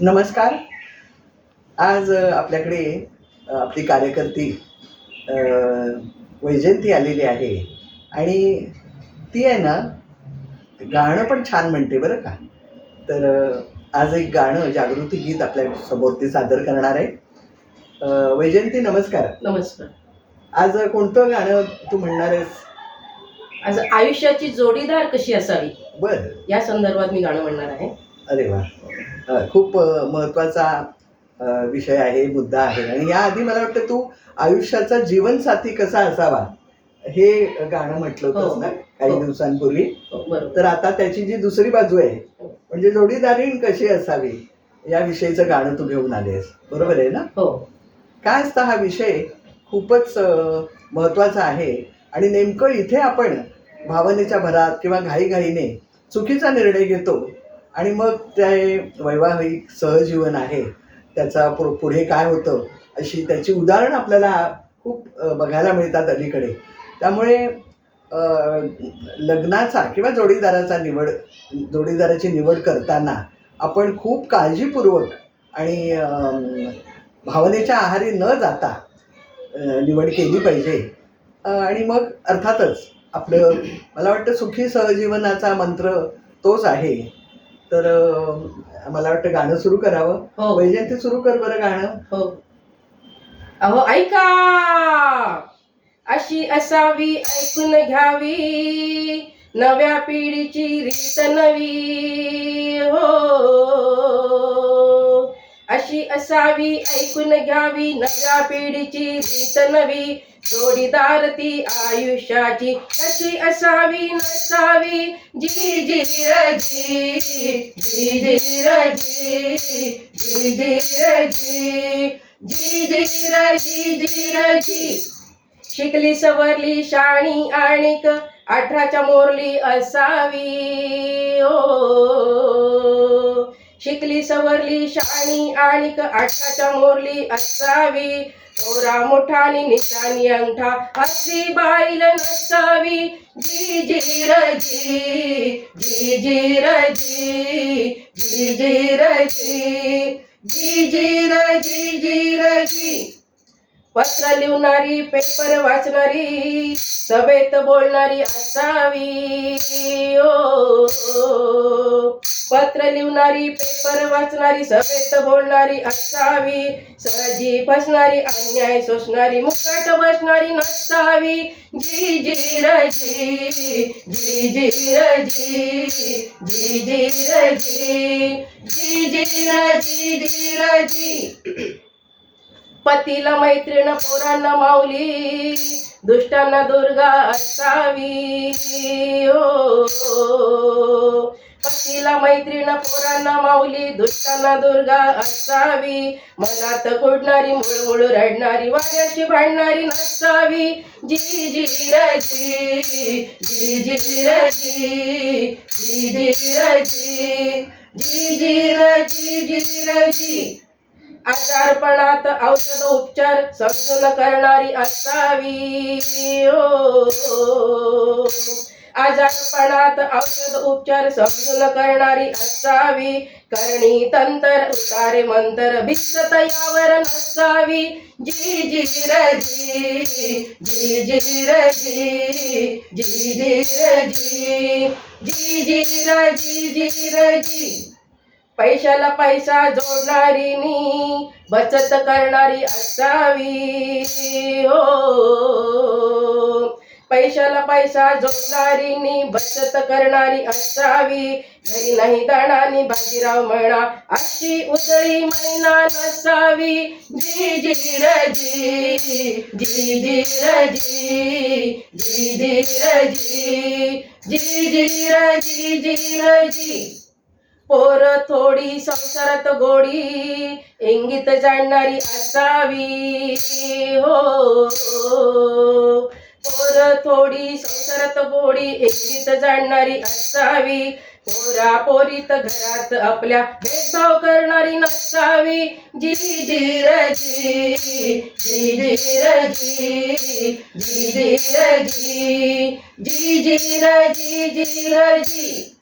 नमस्कार. आज आपल्याकडे आपली कार्यकर्ती वैजयंती आलेली आहे. आणि ती आहे ना गाणं पण छान म्हणते बरं का. तर आज एक गाणं जागृती गीत आपल्यासमोर ती सादर करणार आहे. वैजयंती नमस्कार. नमस्कार. आज कोणतं गाणं तू म्हणणार आहेस? आज आयुष्याची जोडीदार कशी असावी? बरं. या संदर्भात मी गाणं म्हणणार आहे. अरे वा. खूप महत्त्वाचा अ, विषय आहे मुद्दा आहे. आणि याआधी मला वाटतं तू आयुष्याचा जीवनसाथी कसा असावा हे गाणं म्हटलं होतंस हो. ना काही हो. दिवसांपूर्वी. हो, बरोबर. तर आता त्याची जी दुसरी बाजू आहे म्हणजे जोडीदारीण कशी असावी या विषयीचं गाणं तू घेऊन आलेस बरोबर आहे ना? हो. काय असतं हा विषय? खूपच महत्त्वाचा आहे. आणि नेमकं इथे आपण भावनेच्या भरात किंवा घाईघाईने चुकीचा निर्णय घेतो आणि मग ते वैवाहिक सहजीवन आहे. त्याचा पु पुढे काय होतं अशी त्याची उदाहरणं आपल्याला खूप बघायला मिळतात अलीकडे. त्यामुळे लग्नाचा किंवा जोडीदाराचा निवड जोडीदाराची निवड करताना आपण खूप काळजीपूर्वक आणि भावनेच्या आहारी न जाता निवड केली पाहिजे. आणि मग अर्थातच आपलं मला वाटतं सुखी सहजीवनाचा मंत्र तोच आहे. तर मला वाटतं गाणं सुरू करावं. हो. वैजयंती सुरू कर बरं गाणं. हो. अहो ऐका! अशी असावी ऐकून घ्यावी. नव्या पिढीची रीत नवी. असावी ऐकून घ्यावी नव्या पिढीची रीत नवी. जोडीदार ती आयुष्याची कशी असावी नसावी? जी जी रजी जी जी रजी जी जी जी जी जी रजी जी रजी शिकली सवरली शाणी आणिक अठराच्या मोरली असावी. ओ. शिकली सवरली शाणी आणिक अठराच्या मोरली असावी. थोरा मोठानी निशाणी अंगठा अशी बाईल नसावी. जी जी रजी जी जी जी जी जी रजी जी जी रजी जी रजी जी. पत्र लिहणारी पेपर वाचणारी सभेत बोलणारी असावी. ओ पत्र लिहणारी पेपर वाचणारी सभेत बोलणारी असावी. सहजी फसणारी अन्याय सोसणारी मुकट बसणारी नसावी. जी जी रजी जी जी जी जी जी जी जी जी रजी जी रजी. पतीला मैत्रीण पोरांना माऊली दुष्टांना दुर्गा असावी ओ पतीला मैत्रीण पोरांना माऊली दुष्टांना दुर्गा असावी मनात कुडणारी मुळमुळ रडणारी वाऱ्याशी भांडणारी नसावी. जी जी रजी जी जी जी जी जी रजी जी जी रजी जी जी आजारपणात औषध उपचार समजून करणारी असावी. ओ. आजारपणात औषध उपचार समजून करणारी असावी. करणी तंतर उतारे मंतर भिस्त यावर नसावी. जी जी रजी जी जी जी जी जी रजी जी जी रजी जी. रजी पैशाला पैसा जोडणारी नी बचत करणारी असावी. हो. पैशाला पैसा जोडणारी बचत करणारी असावी. घरी नाही दाणानी बाजीराव म्हणा अशी उजळी मैना नसावी. जी जी रजी जी जी रजी जी जी जी जी जी जी जी रजी पोर थोडी संसारात गोडी इंगित जाणणारी असावी. हो. पोर थोडी संसारात गोडी इंगित जाणणारी असावी. पोरा पोरीत घरात आपल्या भेदभाव करणारी नसावी. जी जी रजी जी जी जी र जी जी रजी जी जी जी